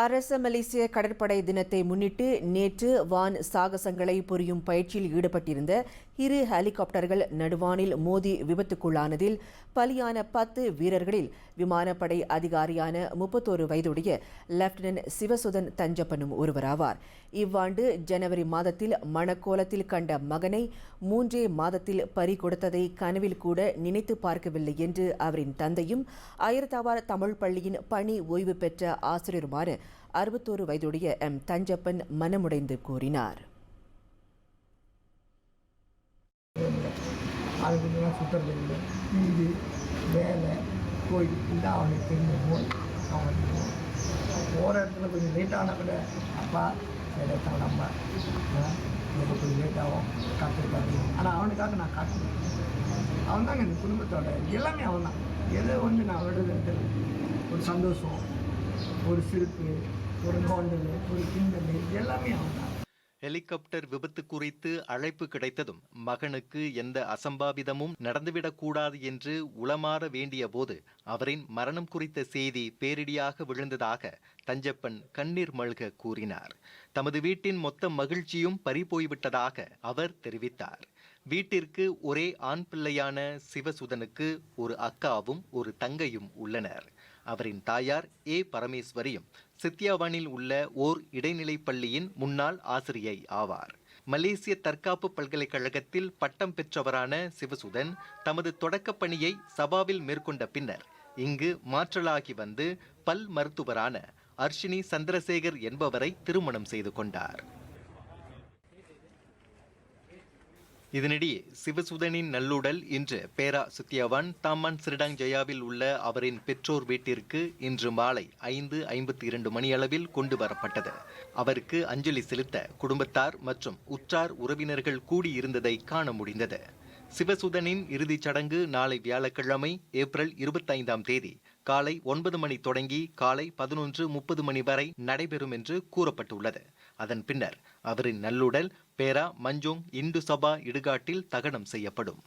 அரச மலேசிய கடற்படை தினத்தை முன்னிட்டு நேற்று வான் சாகசங்களை புரியும் பயிற்சியில் ஈடுபட்டிருந்த இரு ஹெலிகாப்டர்கள் நடுவானில் மோதி விபத்துக்குள்ளானதில் பலியான பத்து வீரர்களில் விமானப்படை அதிகாரியான முப்பத்தோரு வயதுடைய லெப்டினன்ட் சிவசுதன் தஞ்சப்பனும் ஒருவராவார். இவ்வாண்டு ஜனவரி மாதத்தில் மணக்கோலத்தில் கண்ட மகனை மூன்றே மாதத்தில் பறி கொடுத்ததை கனவில் கூட நினைத்து பார்க்கவில்லை என்று அவரின் தந்தையும் அயர்தவார் தமிழ் பள்ளியின் பணி ஓய்வு பெற்ற ஆசிரியருமான அறுபத்தோரு வயதுடைய எம். தஞ்சப்பன் மனமுடைந்து கூறினார். அதுக்குலாம் சுற்றுறது இல்லை வீடு வேலை கோயில் இதுதான் அவனுக்கு தெரிஞ்ச நோய் அவனுக்கு போகிற இடத்துல கொஞ்சம் லேட்டான கூட அப்பா லேட்டாக நம்ம. எனக்கு கொஞ்சம் லேட்டாகும் ஆகும் காத்திருக்காரு ஆனால் அவனுக்காக நான் காத்திருக்கேன். அவன் தாங்க இந்த குடும்பத்தோட. எல்லாமே அவன் தான் எதை வந்து நான் விடுறது ஒரு சந்தோஷம். ஒரு சிரிப்பு ஒரு நோண்டல் ஒரு கிண்டல் எல்லாமே அவன் ஹெலிகாப்டர் விபத்து குறித்து அழைப்பு கிடைத்ததும் மகனுக்கு எந்த அசம்பாவிதமும் நடந்துவிடக்கூடாது என்று உளமாற வேண்டிய போது அவரின் மரணம் குறித்த செய்தி பேரிடியாக விழுந்ததாக தஞ்சப்பன் கண்ணீர் மல்க கூறினார். தமது வீட்டின் மொத்த மகிழ்ச்சியும் பறிபோய்விட்டதாக அவர் தெரிவித்தார். வீட்டிற்கு ஒரே ஆண் பிள்ளையான சிவசுதனுக்கு ஒரு அக்காவும் ஒரு தங்கையும் உள்ளனர். அவரின் தாயார் ஏ பரமேஸ்வரியும் சித்தியாவானில் உள்ள ஓர் இடைநிலைப் பள்ளியின் முன்னாள் ஆசிரியை ஆவார். மலேசிய தற்காப்பு பல்கலைக்கழகத்தில் பட்டம் பெற்றவரான சிவசுதன் தமது தொடக்கப் பணியை சபாவில் மேற்கொண்ட பின்னர் இங்கு மாற்றலாகி வந்து பல் மருத்துவரான அர்ஷினி சந்திரசேகர் என்பவரை திருமணம் செய்து கொண்டார். இதனிடையே சிவசுதனின் நல்லுடல் இன்று பேரா சுத்தியவான் தாமான் சிறிடாங் ஜயாவில் உள்ள அவரின் பெற்றோர் வீட்டிற்கு இன்று மாலை ஐந்து ஐம்பத்தி இரண்டு மணியளவில் கொண்டு வரப்பட்டது. அவருக்கு அஞ்சலி செலுத்த குடும்பத்தார் மற்றும் உற்றார் உறவினர்கள் கூடியிருந்ததை காண முடிந்தது. சிவசுதனின் இறுதிச் சடங்கு நாளை வியாழக்கிழமை ஏப்ரல் இருபத்தைந்தாம் தேதி காலை ஒன்பது மணி தொடங்கி காலை பதினொன்று முப்பது மணி வரை நடைபெறும் என்று கூறப்பட்டுள்ளது. அதன் பின்னர் அவரின் நல்லுடல் பேரா மஞ்சோங் இந்து சபா இடுகாட்டில் தகனம் செய்யப்படும்.